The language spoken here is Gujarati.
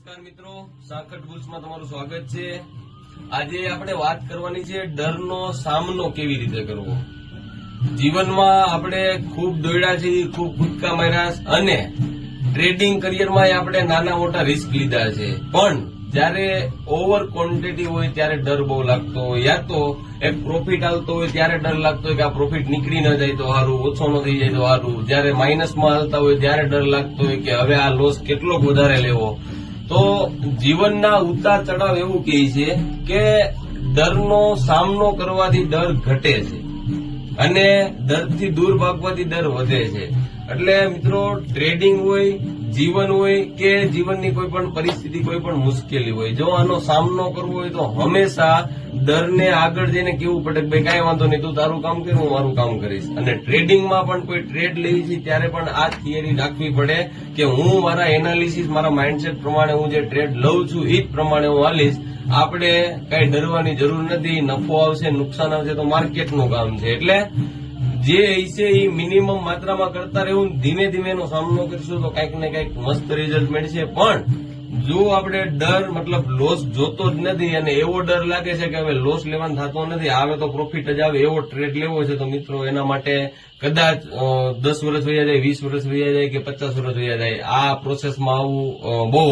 નમસ્કાર મિત્રો સાકટ ગુલ્સમાં તમારું સ્વાગત છે. આજે આપણે વાત કરવાની છે ડરનો સામનો કેવી રીતે કરવો. જીવનમાં આપણે ખૂબ દોડ્યા છીએ, ખૂબ કૂદકા માર્યા અને ટ્રેડિંગ કરિયરમાં આપણે નાના મોટા રિસ્ક લીધા છે. પણ જ્યારે ઓવર ક્વોન્ટિટી હોય ત્યારે ડર બહુ લાગતો હોય, યા તો એક પ્રોફિટ આવતો હોય ત્યારે ડર લાગતો હોય કે આ પ્રોફિટ નીકળી ન જાય તો સારું ઓછો ન થઈ જાય તો સારું જ્યારે માઇનસમાં હાલતા હોય ત્યારે ડર લાગતો હોય કે હવે આ લોસ કેટલો વધારે લેવો. તો જીવનના ઉતાર ચઢાવ એવું કહે છે કે ડરનો સામનો કરવાથી ડર ઘટે છે અને ડરથી દૂર ભાગવાથી ડર વધે છે. એટલે મિત્રો ટ્રેડિંગ હોય, જીવન હોય કે જીવનની કોઈ પણ પરિસ્થિતિ કોઈ પણ મુશ્કેલી હોય, જો આનો સામનો કરવો હોય તો હંમેશા ડરને આગળ જઈને કેવું પડે કે કાંઈ વાંધો નહીં, તું તારું કામ કર, હું મારું કામ કરીશ. અને ટ્રેડિંગમાં પણ કોઈ ટ્રેડ લેવી છે, ત્યારે પણ આ થિયરી રાખવી પડે કે હું મારા એનાલિસિસ મારા માઇન્ડસેટ પ્રમાણે હું જે ટ્રેડ લઉં છું એ જ પ્રમાણે હું હાલીશ. આપણે કઈ ડરવાની જરૂર નથી, નફો આવશે, નુકસાન આવશે, તો માર્કેટનું કામ છે. એટલે જે હશે એ મિનિમમ માત્રામાં કરતા રહેવું ધીમે ધીમે એનો સામનો કરીશું તો કંઈક ને કંઈક મસ્ત રિઝલ્ટ મળશે. પણ જો આપણે ડર મતલબ લોસ જોતો જ નથી અને એવો ડર લાગે છે કે હવે લોસ લેવાનો થતો નથી આવે તો પ્રોફિટ જ આવે એવો ટ્રેડ લેવો છે તો મિત્રો એના માટે કદાચ દસ વર્ષ વયા જાય વીસ વર્ષ વયા જાય કે પચાસ વર્ષ વયા જાય આ પ્રોસેસમાં આવવું અ, બહુ